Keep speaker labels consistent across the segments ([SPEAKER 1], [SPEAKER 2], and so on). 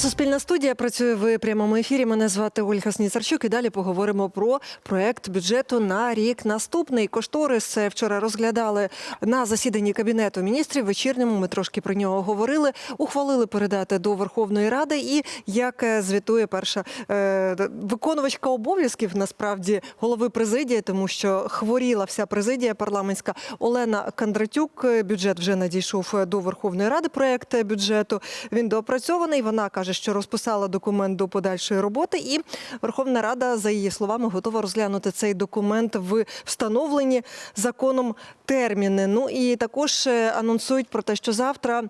[SPEAKER 1] Суспільна студія. Працює в прямому ефірі. Мене звати Ольга Сніцарчук. І далі поговоримо про проект бюджету на рік наступний. Кошторис вчора розглядали на засіданні кабінету міністрів. Вечірньому ми трошки про нього говорили. Ухвалили передати до Верховної Ради. І як е, звітує перша е, виконувачка обов'язків, насправді голови президії, тому що хворіла вся президія парламентська Олена Кондратюк. Бюджет вже надійшов до Верховної Ради. Проект бюджету він доопрацьований. Вона каже, що розписала документ до подальшої роботи, і Верховна Рада, за її словами, готова розглянути цей документ в встановлені законом терміни. Ну і також е, анонсують про те, що завтра.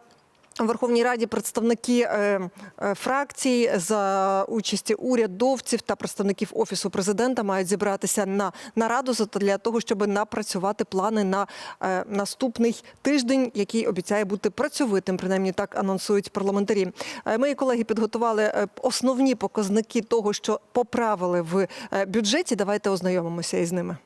[SPEAKER 1] У Верховній Раді представники е, е, фракцій за участі урядовців та представників офісу президента мають зібратися на нараду для того, щоб напрацювати плани на е, наступний тиждень, який обіцяє бути працьовитим. Принаймні так анонсують парламентарі. Мої колеги підготували основні показники того, що поправили в бюджеті. Давайте ознайомимося із ними.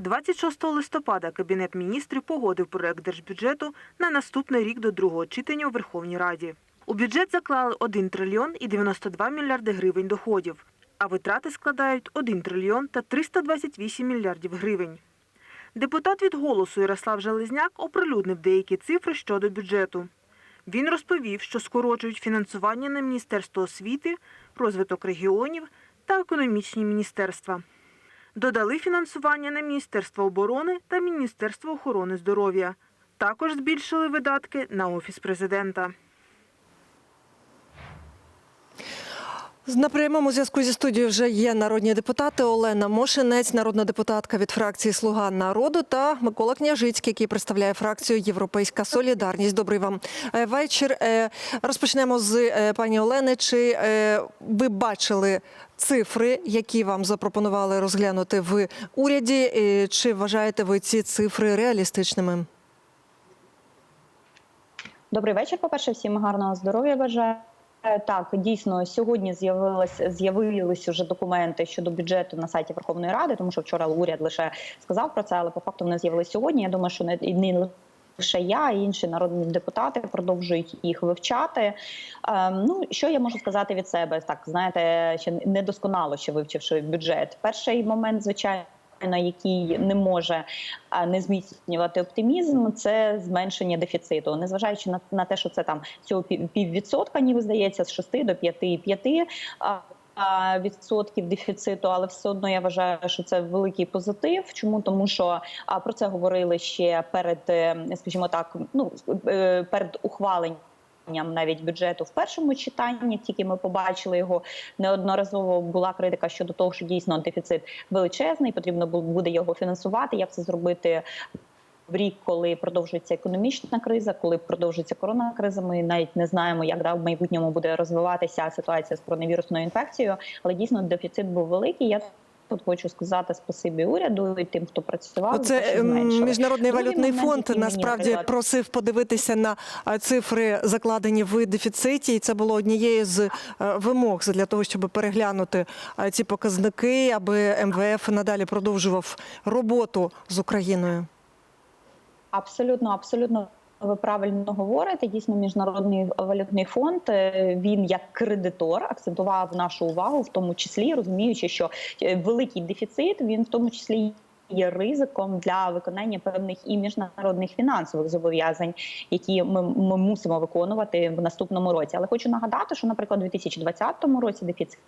[SPEAKER 2] 26 листопада Кабінет міністрів погодив проект держбюджету на наступний рік до другого читання у Верховній Раді. У бюджет заклали 1 трильйон і 92 мільярди гривень доходів, а витрати складають 1 трильйон та 328 мільярдів гривень. Депутат від голосу Ярослав Железняк оприлюднив деякі цифри щодо бюджету. Він розповів, що скорочують фінансування на Міністерство освіти, розвиток регіонів та економічні міністерства. Додали фінансування на Міністерство оборони та Міністерство охорони здоров'я. Також збільшили видатки на Офіс президента.
[SPEAKER 1] На прямому зв'язку зі студією вже є народні депутати Олена Мошинець, народна депутатка від фракції Слуга народу та Микола Княжицький, який представляє фракцію Європейська Солідарність. Добрий вам е, вечір. Е, Розпочнемо з е, пані Олени. Чи ви бачили цифри, які вам запропонували розглянути в уряді? Чи вважаєте ви ці цифри реалістичними?
[SPEAKER 3] Добрий вечір. По перше, всім гарного здоров'я бажаю. Е, Так, дійсно, сьогодні з'явилось з'явились уже документи щодо бюджету на сайті Верховної Ради, тому що вчора уряд лише сказав про це, але по факту вони з'явились сьогодні. Я думаю, що не і не лише я, а інші народні депутати продовжують їх вивчати. Ем, ну що я можу сказати від себе? Так, знаєте, ще недосконало ще вивчивши бюджет. Перший момент, звичайно. На який не може не зміцнювати оптимізм, це зменшення дефіциту, незважаючи на, на те, що це там цього пів- піввідсотка, ніби здається, з 6 до 5,5 а, а, відсотків дефіциту, але все одно я вважаю, що це великий позитив. Чому тому, що про це говорили ще перед, е, скажімо так, ну е, перед ухваленням. Навіть бюджету в першому читанні, тільки ми побачили його неодноразово була критика щодо того, що дійсно дефіцит величезний, потрібно бу- буде його фінансувати. Як це зробити в рік, коли продовжується економічна криза, коли продовжується коронна криза? Ми навіть не знаємо, як да, в майбутньому буде розвиватися ситуація з коронавірусною інфекцією, але дійсно дефіцит був великий. Я Тут хочу сказати спасибі уряду і тим, хто працював.
[SPEAKER 1] Оце
[SPEAKER 3] що
[SPEAKER 1] ем, міжнародний
[SPEAKER 3] Другий
[SPEAKER 1] валютний
[SPEAKER 3] момент,
[SPEAKER 1] фонд насправді просив подивитися на цифри, закладені в дефіциті, і це було однією з е, вимог для того, щоб переглянути ці показники, аби МВФ надалі продовжував роботу з Україною.
[SPEAKER 3] Абсолютно, абсолютно. Ви правильно говорите. Дійсно, міжнародний валютний фонд е, він як кредитор акцентував нашу увагу, в тому числі розуміючи, що е, великий дефіцит він в тому числі. Є ризиком для виконання певних і міжнародних фінансових зобов'язань, які ми, ми мусимо виконувати в наступному році. Але хочу нагадати, що, наприклад, у 2020 році дефіцит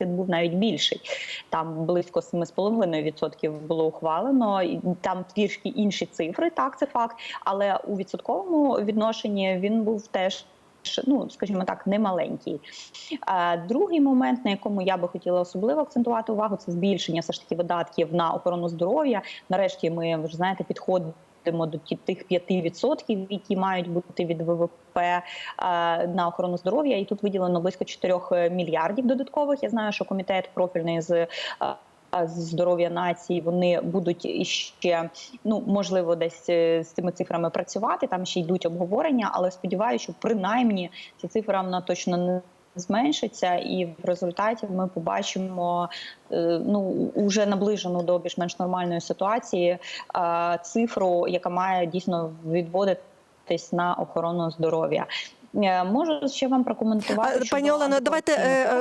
[SPEAKER 3] він був навіть більший. Там близько 7,5% було ухвалено. Там трішки інші цифри, так це факт. Але у відсотковому відношенні він був теж. Ну, скажімо так, немаленький. Другий момент, на якому я би хотіла особливо акцентувати увагу, це збільшення все ж таки видатків на охорону здоров'я. Нарешті ми ж знаєте, підходимо до ті- тих 5%, які мають бути від ВВП е, на охорону здоров'я. І тут виділено близько 4 мільярдів додаткових. Я знаю, що комітет профільний з. е, здоров'я нації вони будуть іще ну можливо десь е, з цими цифрами працювати. Там ще йдуть обговорення, але сподіваюся, що принаймні ці цифри вона точно не зменшиться, і в результаті ми побачимо е, ну уже наближену до більш-менш нормальної ситуації е, цифру, яка має дійсно відводити на охорону здоров'я. Е, Можу ще вам прокоментувати.
[SPEAKER 1] Пані Олено, давайте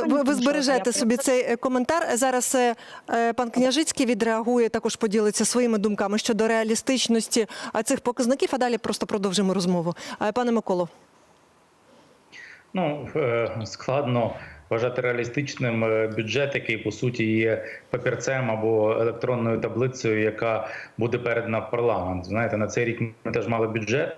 [SPEAKER 1] ви, ви збережете собі цей коментар. Зараз пан Княжицький відреагує, також поділиться своїми думками щодо реалістичності цих показників. А далі просто продовжимо розмову. Пане Миколо.
[SPEAKER 4] Ну е, складно вважати реалістичним е, бюджет, який по суті є папірцем або електронною таблицею, яка буде передана в парламент. Знаєте, на цей рік ми теж мали бюджет.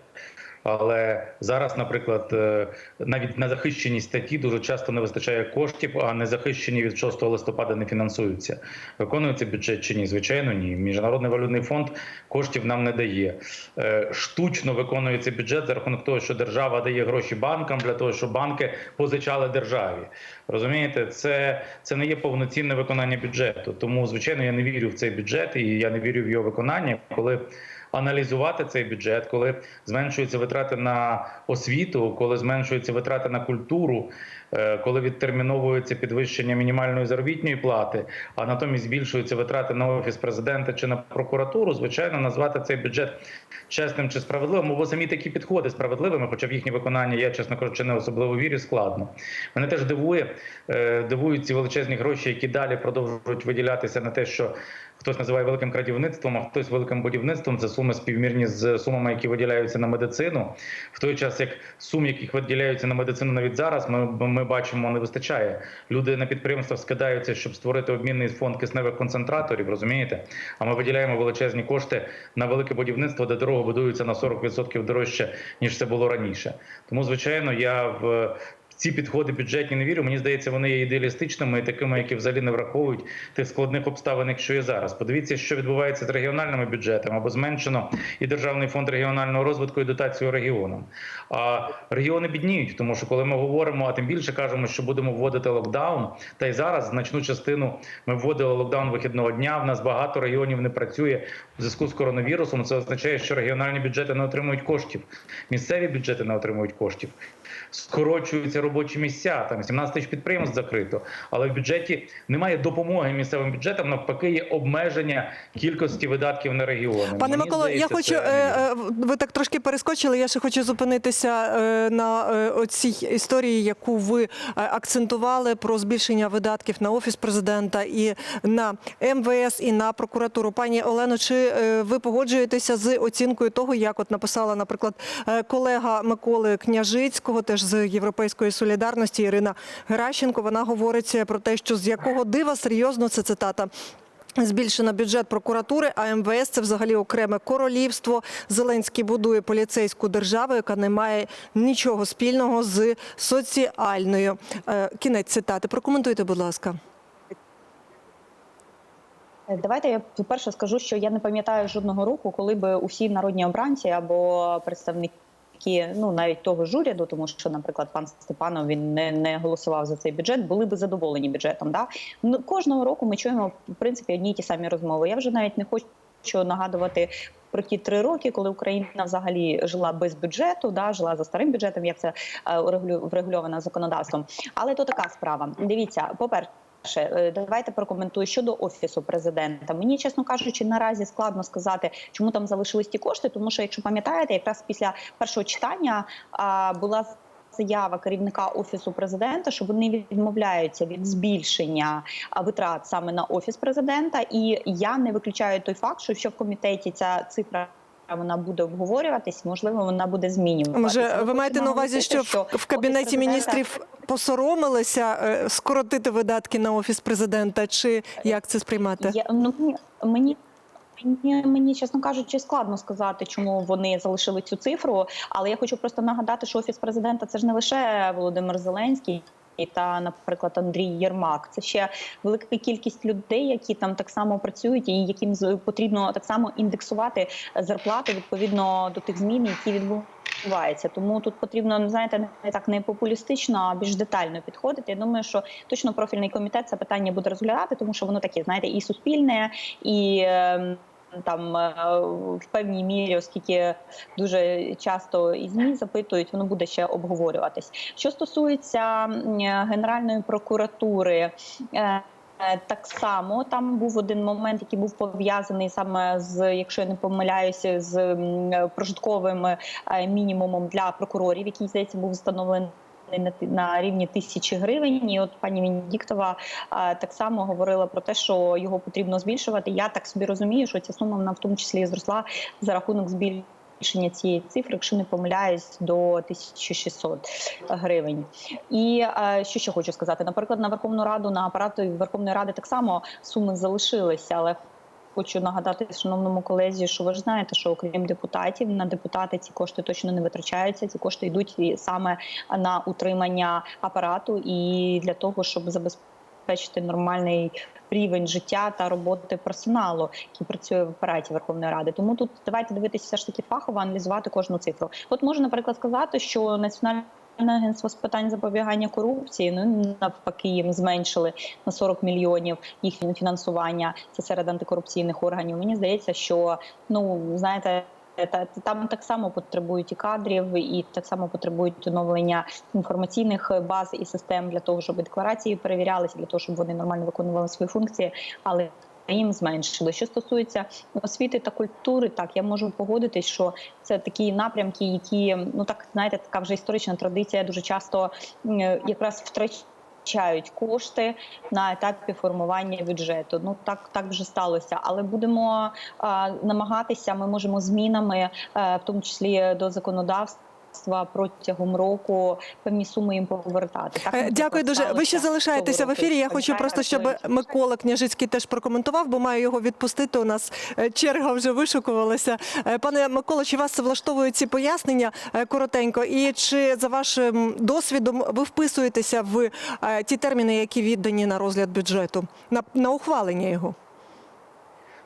[SPEAKER 4] Але зараз, наприклад, е, навіть на захищені статті дуже часто не вистачає коштів, а не захищені від 6 листопада не фінансуються. Виконується бюджет чи ні? Звичайно, ні. Міжнародний валютний фонд коштів нам не дає. Е, Штучно виконується бюджет за рахунок того, що держава дає гроші банкам для того, щоб банки позичали державі. Розумієте, це, це не є повноцінне виконання бюджету. Тому, звичайно, я не вірю в цей бюджет і я не вірю в його виконання, коли аналізувати цей бюджет, коли зменшуються витрати на освіту, коли зменшуються витрати на культуру, е, коли відтерміновується підвищення мінімальної заробітної плати, а натомість збільшуються витрати на офіс президента чи на прокуратуру, звичайно, назвати цей бюджет чесним чи справедливим, бо самі такі підходи справедливими, хоча в їхнє виконання я, чесно кажучи, не особливо вірю, складно. Мене теж дивує, е, дивують ці величезні гроші, які далі продовжують виділятися на те, що хтось називає великим крадівництвом, а хтось великим будівництвом. Це суми співмірні з сумами, які виділяються на медицину. В той час як сум, яких виділяються на медицину навіть зараз, ми, ми бачимо, не вистачає. Люди на підприємствах скидаються, щоб створити обмінний фонд кисневих концентраторів. Розумієте? А ми виділяємо величезні кошти на велике будівництво, де дорога будується на 40% дорожче ніж це було раніше. Тому, звичайно, я в ці підходи бюджетні не вірю. Мені здається, вони є ідеалістичними і такими, які взагалі не враховують тих складних обставин, якщо є зараз. Подивіться, що відбувається з регіональними бюджетами, або зменшено і державний фонд регіонального розвитку і дотацію регіонам. А регіони бідніють, тому що коли ми говоримо, а тим більше кажемо, що будемо вводити локдаун, та й зараз значну частину ми вводили локдаун вихідного дня. В нас багато регіонів не працює в зв'язку з коронавірусом. Це означає, що регіональні бюджети не отримують коштів, місцеві бюджети не отримують коштів. Скорочуються робочі місця. Там 17 тисяч підприємств закрито, але в бюджеті немає допомоги місцевим бюджетам. Навпаки, є обмеження кількості видатків на регіони.
[SPEAKER 1] Пане
[SPEAKER 4] Мені
[SPEAKER 1] Миколо, я хочу
[SPEAKER 4] це
[SPEAKER 1] е, е, ви так трошки перескочили. Я ще хочу зупинитися е, на оцій історії, яку ви акцентували про збільшення видатків на офіс президента і на МВС, і на прокуратуру. Пані Олено, чи ви погоджуєтеся з оцінкою того, як от написала, наприклад, колега Миколи Княжицького, теж з Європейської солідарності Ірина Геращенко. Вона говорить про те, що з якого дива серйозно це цитата. Збільшено бюджет прокуратури, а МВС це взагалі окреме королівство. Зеленський будує поліцейську державу, яка не має нічого спільного з соціальною. Е, Кінець цитати. Прокоментуйте, будь ласка.
[SPEAKER 3] Е, Давайте я по-перше скажу, що я не пам'ятаю жодного року, коли би усі народні обранці або представники. Ну, навіть того ж уряду, тому що, наприклад, пан Степанов він не, не голосував за цей бюджет, були би задоволені бюджетом. Да? Ну, кожного року ми чуємо в принципі одні й ті самі розмови. Я вже навіть не хочу нагадувати про ті три роки, коли Україна взагалі жила без бюджету, да, жила за старим бюджетом, як це е, врегульовано законодавством. Але то така справа. Дивіться, по-перше. Е, Давайте прокоментую щодо офісу президента. Мені, чесно кажучи, наразі складно сказати, чому там залишились ті кошти, тому що, якщо пам'ятаєте, якраз після першого читання а, була заява керівника офісу президента, що вони відмовляються від збільшення витрат саме на офіс президента. І я не виключаю той факт, що якщо в комітеті ця цифра. Вона буде обговорюватись, можливо, вона буде змінюватися.
[SPEAKER 1] Може, ви маєте на увазі,
[SPEAKER 3] наголосити,
[SPEAKER 1] що в- кабінеті
[SPEAKER 3] президента-
[SPEAKER 1] міністрів посоромилися е, скоротити видатки на офіс президента, чи як це сприймати?
[SPEAKER 3] Я, ну, мені. Мені, мені, чесно кажучи, складно сказати, чому вони залишили цю цифру. Але я хочу просто нагадати, що офіс президента це ж не лише Володимир Зеленський та, наприклад, Андрій Єрмак. Це ще велика кількість людей, які там так само працюють, і яким потрібно так само індексувати зарплати відповідно до тих змін, які відбуваються. Тому тут потрібно ну, знаєте, не так не популістично, а більш детально підходити. Я думаю, що точно профільний комітет це питання буде розглядати, тому що воно таке, знаєте, і суспільне, і. Там е, в певній мірі, оскільки дуже часто і змі запитують, воно буде ще обговорюватись. Що стосується Генеральної прокуратури, Е, Так само там був один момент, який був пов'язаний саме з, якщо я не помиляюся, з прожитковим е, мінімумом для прокурорів, який здається був встановлений. На, ти- на рівні тисячі гривень, і от пані Венедіктова так само говорила про те, що його потрібно збільшувати. Я так собі розумію, що ця сума вона в тому числі і зросла за рахунок збільшення цієї цифри, якщо не помиляюсь, до 1600 гривень. І що ще хочу сказати, наприклад, на Верховну Раду на апарат Верховної Ради так само суми залишилися, але. Хочу нагадати шановному колезі, що ви ж знаєте, що окрім депутатів на депутати ці кошти точно не витрачаються. Ці кошти йдуть саме на утримання апарату і для того, щоб забезпечити нормальний рівень життя та роботи персоналу, який працює в апараті Верховної Ради. Тому тут давайте дивитися все ж таки фахово, аналізувати кожну цифру. От можна, наприклад, сказати, що національна агентство з питань запобігання корупції ну навпаки їм зменшили на 40 мільйонів їхнє фінансування. Це серед антикорупційних органів. Мені здається, що ну знаєте. Та там так само потребують і кадрів, і так само потребують оновлення інформаційних баз і систем для того, щоб декларації перевірялися, для того, щоб вони нормально виконували свої функції. Але їм зменшили. Що стосується освіти та культури, так я можу погодитись, що це такі напрямки, які ну так знаєте, така вже історична традиція дуже часто якраз втрачають кошти на етапі формування бюджету. Ну так так вже сталося, але будемо а, намагатися. Ми можемо змінами, е, в тому числі до законодавства. Протягом року певні суми їм повертати. Так,
[SPEAKER 1] Е, Дякую дуже. Ви ще залишаєтеся в ефірі. Я хочу просто, щоб Микола Княжицький теж прокоментував, бо маю його відпустити. У нас е, черга вже вишукувалася. Е, Пане Миколо, чи вас влаштовують ці пояснення коротенько? І чи за вашим досвідом ви вписуєтеся в ті терміни, які віддані на розгляд бюджету, на, на ухвалення його?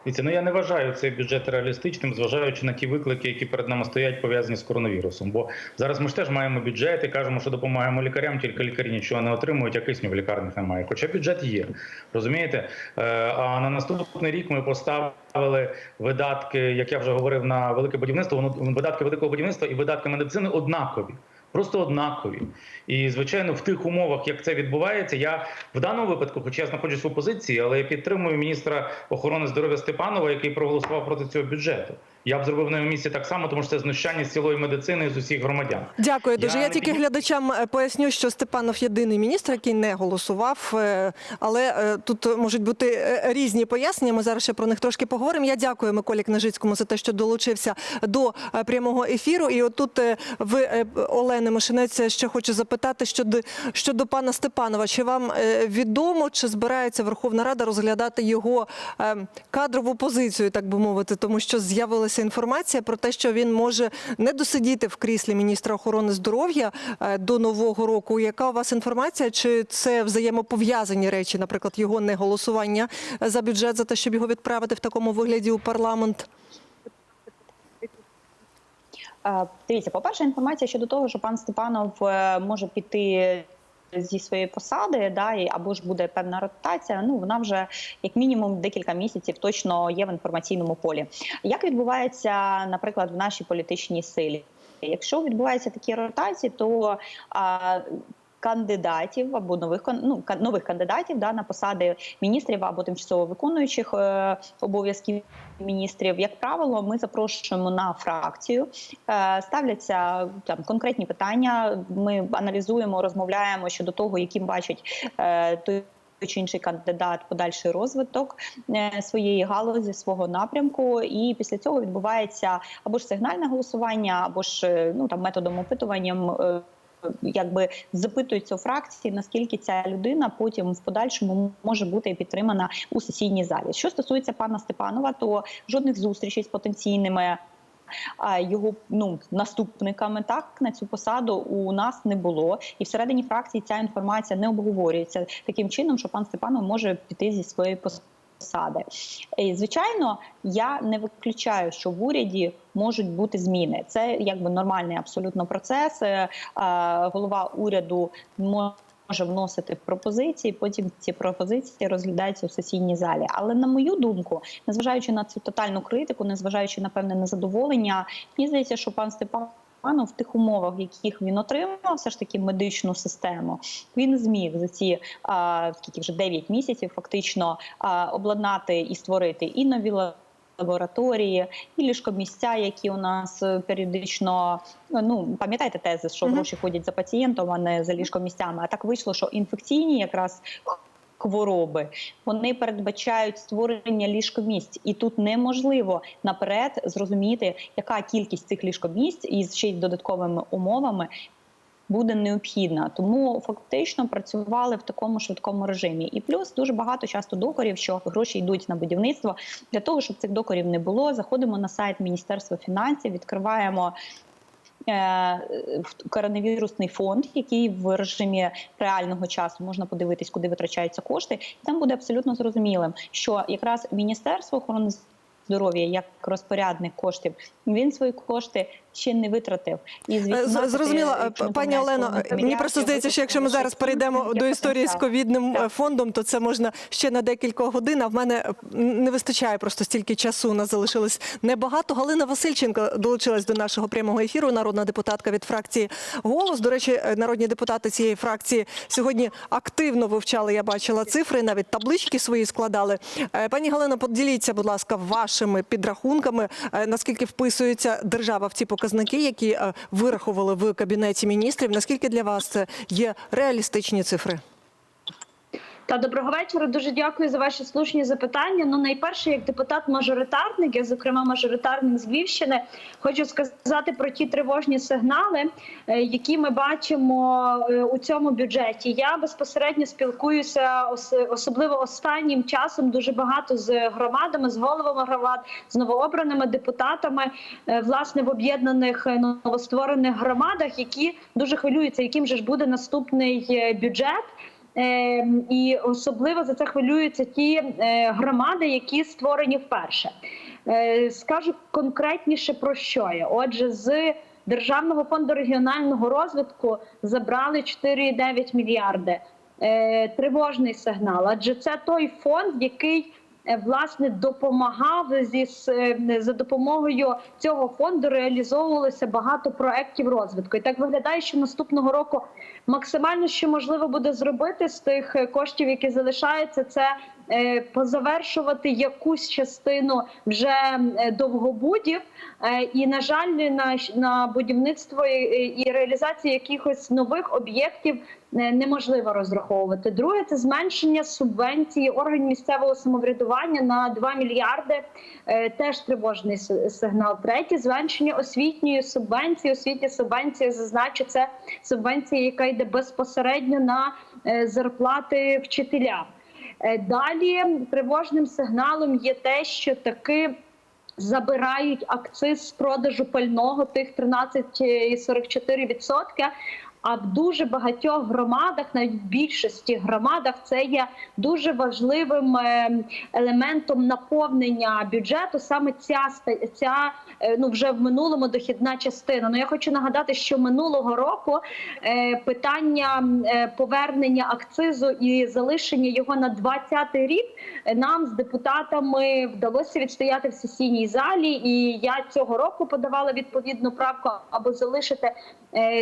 [SPEAKER 4] Дивіться, ну я не вважаю цей бюджет реалістичним, зважаючи на ті виклики, які перед нами стоять, пов'язані з коронавірусом. Бо зараз ми ж теж маємо бюджет і кажемо, що допомагаємо лікарям, тільки лікарі нічого не отримують, а кисню в лікарнях немає. Хоча бюджет є, розумієте? Е, А на наступний рік ми поставили видатки, як я вже говорив, на велике будівництво. Воно видатки великого будівництва і видатки медицини однакові. Просто однакові, і звичайно, в тих умовах, як це відбувається, я в даному випадку, хоча я знаходжусь в опозиції, але я підтримую міністра охорони здоров'я Степанова, який проголосував проти цього бюджету. Я б зробив на місці так само, тому що це знущання з цілої медицини з усіх громадян.
[SPEAKER 1] Дякую дуже.
[SPEAKER 4] Я
[SPEAKER 1] Я тільки глядачам е, поясню, що Степанов єдиний міністр, який не голосував. е, Але е, тут можуть бути різні пояснення. Ми зараз ще про них трошки поговоримо. Я дякую Миколі Книжицькому за те, що долучився до прямого ефіру. І отут ви Олени Мишинець ще хочу запитати щодо щодо пана Степанова. Чи вам відомо, чи збирається Верховна Рада розглядати його е, кадрову позицію, так би мовити, тому що з'явилася інформація про те, що він може не досидіти в кріслі міністра охорони здоров'я е, до нового року. Яка у вас інформація? Чи це взаємопов'язані речі, наприклад, його не голосування за бюджет за те, щоб його відправити в такому вигляді у парламент?
[SPEAKER 3] Е, Дивіться, по-перше, інформація щодо того, що пан Степанов е, може піти зі своєї посади, да, або ж буде певна ротація. Ну вона вже як мінімум декілька місяців точно є в інформаційному полі. Як відбувається, наприклад, в нашій політичній силі? Якщо відбуваються такі ротації, то а, кандидатів або нових ну, нових кандидатів да, на посади міністрів або тимчасово виконуючих е, обов'язків міністрів, як правило, ми запрошуємо на фракцію. Е, ставляться там конкретні питання. Ми аналізуємо, розмовляємо щодо того, яким бачать е, той. Чи інший кандидат подальший розвиток е, своєї галузі, свого напрямку, і після цього відбувається або ж сигнальне голосування, або ж е, ну там методом опитуванням. Якби запитується у фракції, наскільки ця людина потім в подальшому може бути підтримана у сесійній залі. Що стосується пана Степанова, то жодних зустрічей з потенційними його ну наступниками так на цю посаду у нас не було, і всередині фракції ця інформація не обговорюється таким чином, що пан Степанов може піти зі своєї посади. І, Звичайно, я не виключаю, що в уряді можуть бути зміни. Це якби нормальний абсолютно процес. Е, е, Голова уряду може вносити пропозиції. Потім ці пропозиції розглядаються у сесійній залі. Але на мою думку, незважаючи на цю тотальну критику, незважаючи на певне незадоволення, мені здається, що пан Степан. В тих умовах, в яких він отримав все ж таки медичну систему, він зміг за ці а, скільки вже 9 місяців фактично а, обладнати і створити і нові лабораторії, і ліжкомісця, які у нас е, періодично ну пам'ятаєте тези, що гроші ходять за пацієнтом, а не за ліжкомісцями. А так вийшло, що інфекційні якраз хвороби вони передбачають створення ліжкомісць, і тут неможливо наперед зрозуміти, яка кількість цих ліжкомісць із ще й додатковими умовами. Буде необхідна, тому фактично працювали в такому швидкому режимі. І плюс дуже багато часто докорів, що гроші йдуть на будівництво. Для того щоб цих докорів не було, заходимо на сайт Міністерства фінансів, відкриваємо коронавірусний фонд, який в режимі реального часу можна подивитись, куди витрачаються кошти. І там буде абсолютно зрозумілим, що якраз Міністерство охорони здоров'я як розпорядник коштів він свої кошти ще не витратив. І
[SPEAKER 1] Е, з-
[SPEAKER 3] 18,
[SPEAKER 1] Зрозуміло, пані Олено. Мені просто здається, що якщо ми зараз перейдемо до історії з ковідним
[SPEAKER 3] Так.
[SPEAKER 1] е, фондом, то це можна ще на декілька годин. А в мене е, не вистачає просто стільки часу. У нас залишилось небагато. Галина Васильченко долучилась до нашого прямого ефіру. Народна депутатка від фракції голос. До речі, е, народні депутати цієї фракції сьогодні активно вивчали. Я бачила цифри, навіть таблички свої складали. Е, Пані Галина, поділіться, будь ласка, вашими підрахунками, е, наскільки вписується держава в ці показники, які е, вирахували в кабінеті міністрів. Наскільки для вас це є реалістичні цифри?
[SPEAKER 5] Та доброго вечора. Дуже дякую за ваші слушні запитання. Ну, найперше, як депутат-мажоритарник, я зокрема мажоритарник з Львівщини, хочу сказати про ті тривожні сигнали, е, які ми бачимо е, у цьому бюджеті. Я безпосередньо спілкуюся особливо останнім часом дуже багато з громадами, з головами громад, з новообраними депутатами, е, власне в об'єднаних новостворених громадах, які дуже хвилюються, яким же ж буде наступний бюджет. Е, і особливо за це хвилюються ті е, громади, які створені вперше. Е, скажу конкретніше про що я. Отже, з Державного фонду регіонального розвитку забрали 4,9 мільярди. Е, тривожний сигнал. Адже це той фонд, який власне допомагав зі е, за допомогою цього фонду реалізовувалося багато проєктів розвитку. І так виглядає, що наступного року максимально, що можливо буде зробити з тих е, коштів, які залишаються, це е, позавершувати якусь частину вже е, довгобудів. Е, І на жаль, на, на будівництво і, реалізацію якихось нових об'єктів е, неможливо розраховувати. Друге це зменшення субвенції органів місцевого самоврядування на 2 мільярди. Е, Теж тривожний сигнал. Третє зменшення освітньої субвенції. Освітня субвенція зазначу, це субвенція, яка йде безпосередньо на е, зарплати вчителям. Е, Далі тривожним сигналом є те, що таки забирають акциз з продажу пального тих 13,44%. А в дуже багатьох громадах, навіть в більшості громадах, це є дуже важливим е, елементом наповнення бюджету. Саме ця ця е, ну вже в минулому дохідна частина. Ну я хочу нагадати, що минулого року е, питання повернення акцизу і залишення його на 20-й рік нам з депутатами вдалося відстояти в сесійній залі. І я цього року подавала відповідну правку або залишити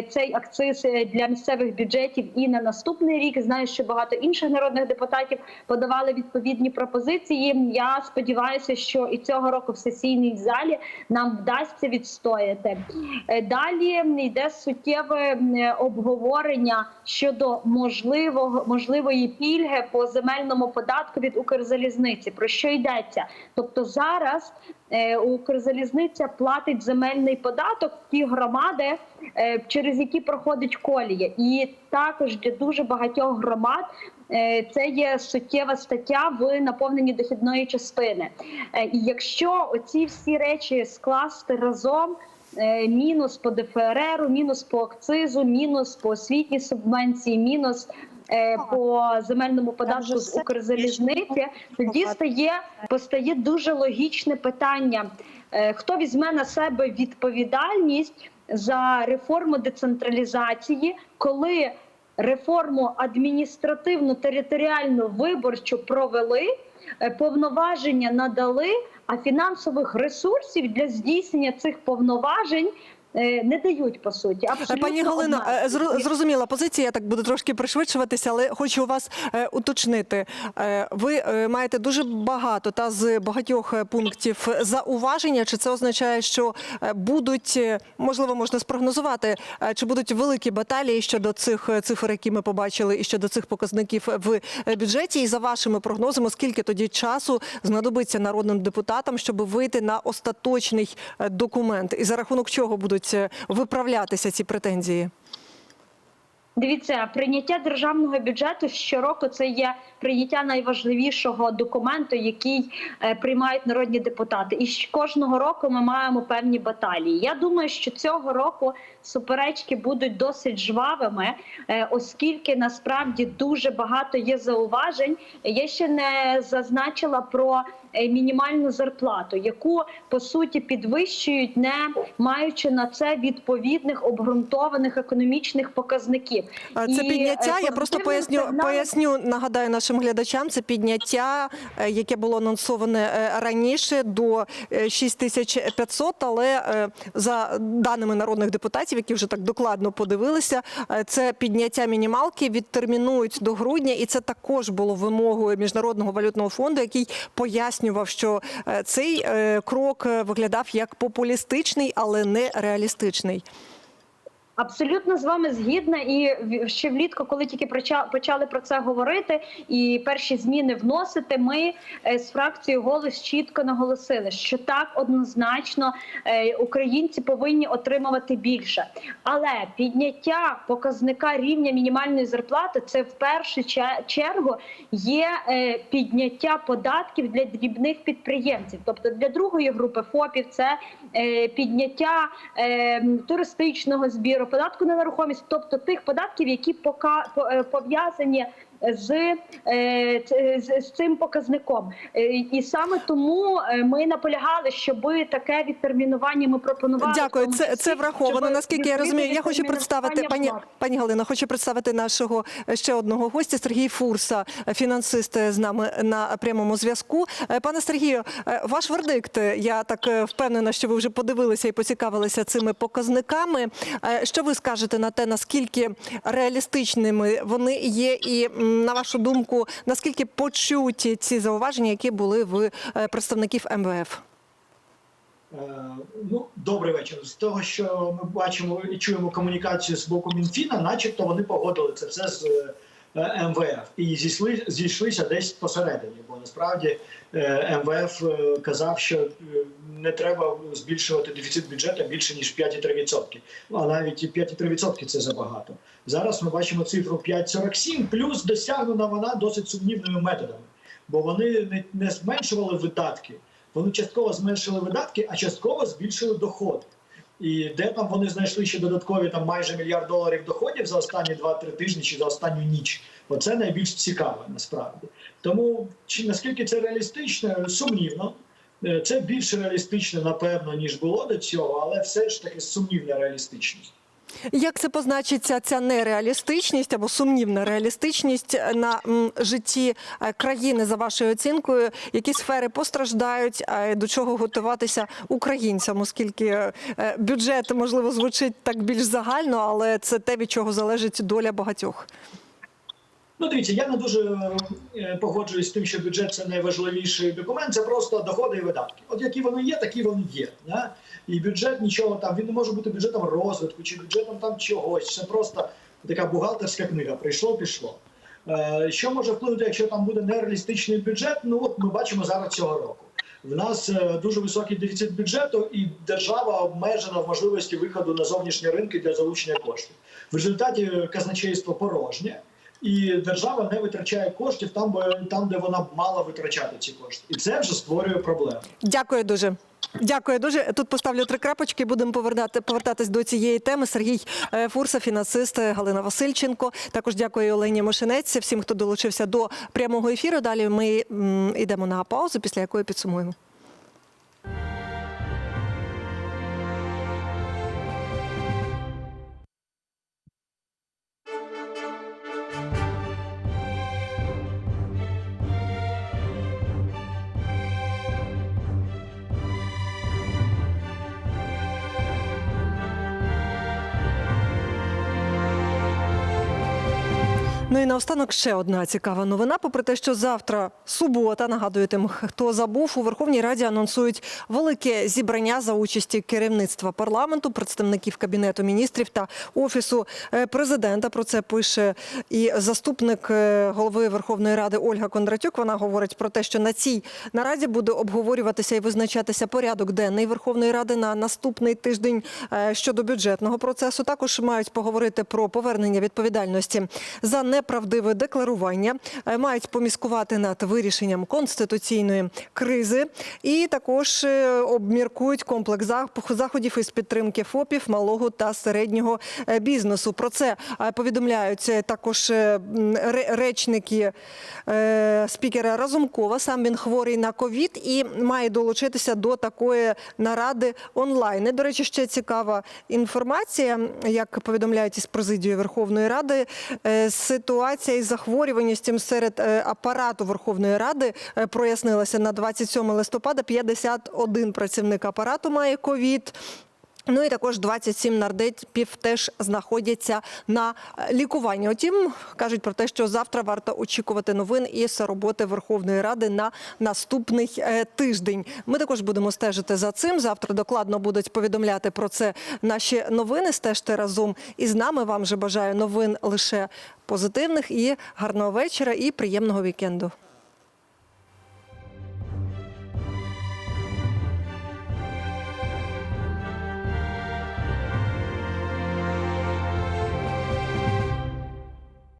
[SPEAKER 5] цей акциз е, для місцевих бюджетів і на наступний рік. Знаю, що багато інших народних депутатів подавали відповідні пропозиції. Я сподіваюся, що і цього року в сесійній залі нам вдасться відстояти. Е, Далі йде суттєве е, обговорення щодо можливого можливої пільги по земельному податку від Укрзалізниці. Про що йдеться? Тобто зараз е, Укрзалізниця платить земельний податок ті громади, е, через які проходить колія, і також для дуже багатьох громад. е, Це є суттєва стаття в наповненні дохідної частини. Е, І якщо оці всі речі скласти разом, е, мінус по ДФРРу, мінус по акцизу, мінус по освітній субвенції, мінус е, по земельному податку з. Укрзалізниці, тоді стає постає дуже логічне питання: Е, хто візьме на себе відповідальність за реформу децентралізації, коли реформу адміністративну територіальну виборчу провели, е, повноваження надали, а фінансових ресурсів для здійснення цих повноважень е, не дають по суті. Абсолютно
[SPEAKER 1] Пані Галина, е, зрозуміла позиція. Я так буду трошки пришвидшуватися, але хочу вас е, уточнити. Е, Ви е, маєте дуже багато та з багатьох е, пунктів зауваження. Чи це означає, що е, будуть е, можливо можна спрогнозувати, е, чи будуть великі баталії щодо цих е, цифр, які ми побачили, і щодо цих показників в е, бюджеті? І за вашими прогнозами, скільки тоді часу знадобиться народним депутатам, щоб вийти на остаточний е, документ, і за рахунок чого будуть е, виправлятися ці претензії?
[SPEAKER 5] Дивіться, прийняття державного бюджету щороку це є прийняття найважливішого документу, який е, приймають народні депутати. І кожного року ми маємо певні баталії. Я думаю, що цього року суперечки будуть досить жвавими, е, оскільки насправді дуже багато є зауважень. Я ще не зазначила про е, мінімальну зарплату, яку по суті підвищують, не маючи на це відповідних обґрунтованих економічних показників.
[SPEAKER 1] Це
[SPEAKER 5] І,
[SPEAKER 1] підняття.
[SPEAKER 5] е,
[SPEAKER 1] Я просто поясню,
[SPEAKER 5] сигналом-
[SPEAKER 1] поясню, нагадаю нашим глядачам. Це підняття, яке було анонсоване раніше до е, 6500, але за даними народних депутатів, які вже так докладно подивилися, е, це підняття мінімалки відтермінують до грудня, і це також було вимогою міжнародного валютного фонду, який пояснював, що е, цей е, крок виглядав як популістичний, але не реалістичний.
[SPEAKER 5] Абсолютно з вами згідна, і ще влітку, коли тільки почали про це говорити, і перші зміни вносити, ми е, з фракцією голос чітко наголосили, що так однозначно е, українці повинні отримувати більше. Але підняття показника рівня мінімальної зарплати це в першу чергу є е, підняття податків для дрібних підприємців, тобто для другої групи ФОПів, це підняття е, туристичного збіру, податку на нерухомість, тобто тих податків, які е, пов'язані. З, е, з, з цим показником, Е, і саме тому е, ми наполягали, щоб таке відтермінування ми пропонували.
[SPEAKER 1] Дякую, це, це враховано. Наскільки я розумію, я хочу представити пані пані Галина. Хочу представити нашого ще одного гостя Сергій Фурса, фінансист з нами на прямому зв'язку. Пане Сергію, ваш вердикт. Я так впевнена, що ви вже подивилися і поцікавилися цими показниками. Що ви скажете на те, наскільки реалістичними вони є, і на вашу думку, наскільки почуті ці зауваження, які були в е, представників МВФ?
[SPEAKER 6] Е, Ну, добрий вечір. З того, що ми бачимо і чуємо комунікацію з боку Мінфіна, начебто вони погодили це все з е, МВФ і зійшли, зійшлися десь посередині. Бо насправді МВФ е, казав, що е, не треба збільшувати дефіцит бюджету більше ніж 5,3%. А навіть і 5,3% це забагато. Зараз ми бачимо цифру 5,47, плюс досягнена вона досить сумнівними методами, бо вони не зменшували видатки. Вони частково зменшили видатки, а частково збільшили доходи. І де там вони знайшли ще додаткові там майже мільярд доларів доходів за останні 2-3 тижні чи за останню ніч. Оце найбільш цікаве насправді. Тому чи наскільки це реалістично, сумнівно. Е, Це більш реалістично, напевно, ніж було до цього, але все ж таки сумнівна реалістичність.
[SPEAKER 1] Як це позначиться ця нереалістичність або сумнівна реалістичність на житті е, країни за вашою оцінкою? Які сфери постраждають? До чого готуватися українцям? Оскільки е, е, бюджет можливо звучить так більш загально, але це те, від чого залежить доля багатьох.
[SPEAKER 6] Ну, дивіться, я не дуже погоджуюсь з тим, що бюджет це найважливіший документ. Це просто доходи і видатки. От які вони є, такі вони є. Да? І бюджет нічого там він не може бути бюджетом розвитку чи бюджетом там чогось. Це просто така бухгалтерська книга. Прийшло, пішло. Е, Що може вплинути, якщо там буде нереалістичний бюджет? Ну от ми бачимо зараз цього року. В нас е, дуже високий дефіцит бюджету, і держава обмежена в можливості виходу на зовнішні ринки для залучення коштів. В результаті казначейство порожнє. І держава не витрачає коштів там, там, де вона б мала витрачати ці кошти, і це вже створює проблеми.
[SPEAKER 1] Дякую дуже. Дякую дуже. Тут поставлю три крапочки. Будемо повертати повертатись до цієї теми. Сергій е, Фурса, фінансист е, Галина Васильченко. Також дякую Олені Мошенець. Всім, хто долучився до прямого ефіру. Далі ми йдемо на паузу, після якої підсумуємо. Ну і наостанок ще одна цікава новина. Попри те, що завтра субота, нагадую тим, хто забув, у Верховній Раді анонсують велике зібрання за участі керівництва парламенту, представників кабінету міністрів та офісу е, президента. Про це пише і заступник е, голови Верховної Ради Ольга Кондратюк. Вона говорить про те, що на цій нараді буде обговорюватися і визначатися порядок денний Верховної Ради на наступний тиждень е, щодо бюджетного процесу. Також мають поговорити про повернення відповідальності за неправдиве декларування, е, мають поміскувати над вирішенням конституційної кризи, і також е, обміркують комплекс зах- заходів із підтримки ФОПів, малого та середнього е, бізнесу. Про це повідомляють також речники спікера Разумкова. Сам він хворий на ковід і має долучитися до такої наради онлайн. І, До речі, ще цікава інформація, як повідомляють із президії Верховної Ради. е, Ситуація із захворюваністю серед е, апарату Верховної Ради е, прояснилася на 27 листопада. 51 працівник апарату має ковід. Ну і також 27 нардепів теж знаходяться на е, лікуванні. Утім, кажуть про те, що завтра варто очікувати новин із роботи Верховної Ради на наступний е, тиждень. Ми також будемо стежити за цим. Завтра докладно будуть повідомляти про це наші новини. Стежте разом із нами. Вам же бажаю новин лише позитивних і гарного вечора і приємного вікенду.